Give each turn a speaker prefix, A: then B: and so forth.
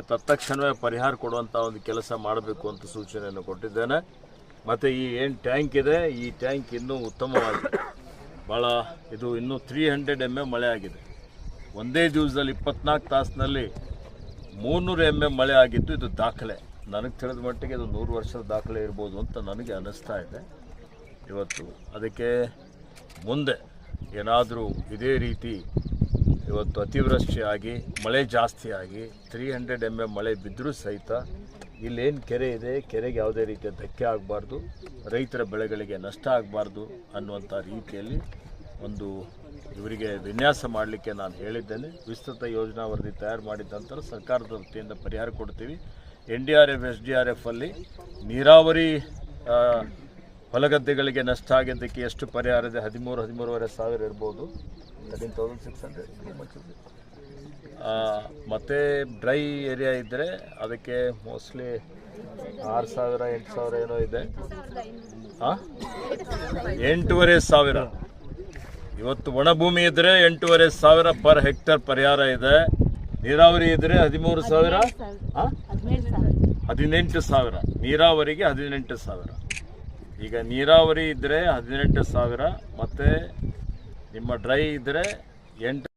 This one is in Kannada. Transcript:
A: ತತ್ಕ್ಷಣವೇ ಪರಿಹಾರ ಕೊಡುವಂಥ ಒಂದು ಕೆಲಸ ಮಾಡಬೇಕು ಅಂತ ಸೂಚನೆಯನ್ನು ಕೊಟ್ಟಿದ್ದೇನೆ. ಮತ್ತು ಈ ಏನು ಟ್ಯಾಂಕ್ ಇದೆ, ಈ ಟ್ಯಾಂಕ್ ಇನ್ನೂ ಉತ್ತಮವಾಗಿದೆ. ಭಾಳ ಇದು ಇನ್ನೂ ತ್ರೀ ಹಂಡ್ರೆಡ್ ಎಂ ಎ ಮಳೆ ಆಗಿದೆ. ಒಂದೇ ದಿವಸದಲ್ಲಿ ಇಪ್ಪತ್ನಾಲ್ಕು ತಾಸಿನಲ್ಲಿ ಮೂನ್ನೂರು ಎಂ ಎ ಮಳೆ ಆಗಿದ್ದು ಇದು ದಾಖಲೆ. ನನಗೆ ತಿಳಿದ ಮಟ್ಟಿಗೆ ಇದು ನೂರು ವರ್ಷದ ದಾಖಲೆ ಇರ್ಬೋದು ಅಂತ ನನಗೆ ಅನ್ನಿಸ್ತಾ ಇದೆ. ಇವತ್ತು ಅದಕ್ಕೆ ಮುಂದೆ ಏನಾದರೂ ಇದೇ ರೀತಿ ಇವತ್ತು ಅತಿವೃಷ್ಟಿಯಾಗಿ, ಮಳೆ ಜಾಸ್ತಿಯಾಗಿ ತ್ರೀ ಹಂಡ್ರೆಡ್ ಎಂ ಎಂ ಮಳೆ ಬಿದ್ದರೂ ಸಹಿತ ಇಲ್ಲೇನು ಕೆರೆ ಇದೆ, ಕೆರೆಗೆ ಯಾವುದೇ ರೀತಿಯ ಧಕ್ಕೆ ಆಗಬಾರ್ದು, ರೈತರ ಬೆಳೆಗಳಿಗೆ ನಷ್ಟ ಆಗಬಾರ್ದು ಅನ್ನುವಂಥ ರೀತಿಯಲ್ಲಿ ಒಂದು ಇವರಿಗೆ ವಿನ್ಯಾಸ ಮಾಡಲಿಕ್ಕೆ ನಾನು ಹೇಳಿದ್ದೇನೆ. ವಿಸ್ತೃತ ಯೋಜನಾ ವರದಿ ತಯಾರು ಮಾಡಿದ ನಂತರ ಸರ್ಕಾರದ ವತಿಯಿಂದ ಪರಿಹಾರ ಕೊಡ್ತೀವಿ. N D R F, S D R F ಅಲ್ಲಿ ನೀರಾವರಿ ಹೊಲಗದ್ದೆಗಳಿಗೆ ನಷ್ಟ ಆಗಿದ್ದಕ್ಕೆ ಎಷ್ಟು ಪರಿಹಾರ ಇದೆ? ಹದಿಮೂರು, ಹದಿಮೂರುವರೆ ಸಾವಿರ ಇರ್ಬೋದು. ತರ್ಟೀನ್ ತೌಸಂಡ್ ಸಿಕ್ಸ್ ಹಂಡ್ರೆಡ್ ಮತ್ತು ಡ್ರೈ ಏರಿಯಾ ಇದ್ದರೆ ಅದಕ್ಕೆ ಮೋಸ್ಟ್ಲಿ ಆರು ಸಾವಿರ, ಎಂಟು ಸಾವಿರ ಏನೋ ಇದೆ. ಹಾಂ ಎಂಟೂವರೆ ಸಾವಿರ. ಇವತ್ತು ಒಣಭೂಮಿ ಇದ್ದರೆ ಎಂಟೂವರೆ ಸಾವಿರ ಪರ್ ಹೆಕ್ಟರ್ ಪರಿಹಾರ ಇದೆ. ನೀರಾವರಿ ಇದ್ದರೆ ಹದಿಮೂರು
B: ಸಾವಿರ.
A: ಹದಿನೆಂಟು ಸಾವಿರ. ನೀರಾವರಿಗೆ ಹದಿನೆಂಟು ಸಾವಿರ. ಈಗ ನೀರಾವರಿ ಇದ್ದರೆ ಹದಿನೆಂಟು ಸಾವಿರ, ಮತ್ತು ನಿಮ್ಮ ಡ್ರೈ ಇದ್ದರೆ ಎಂಟು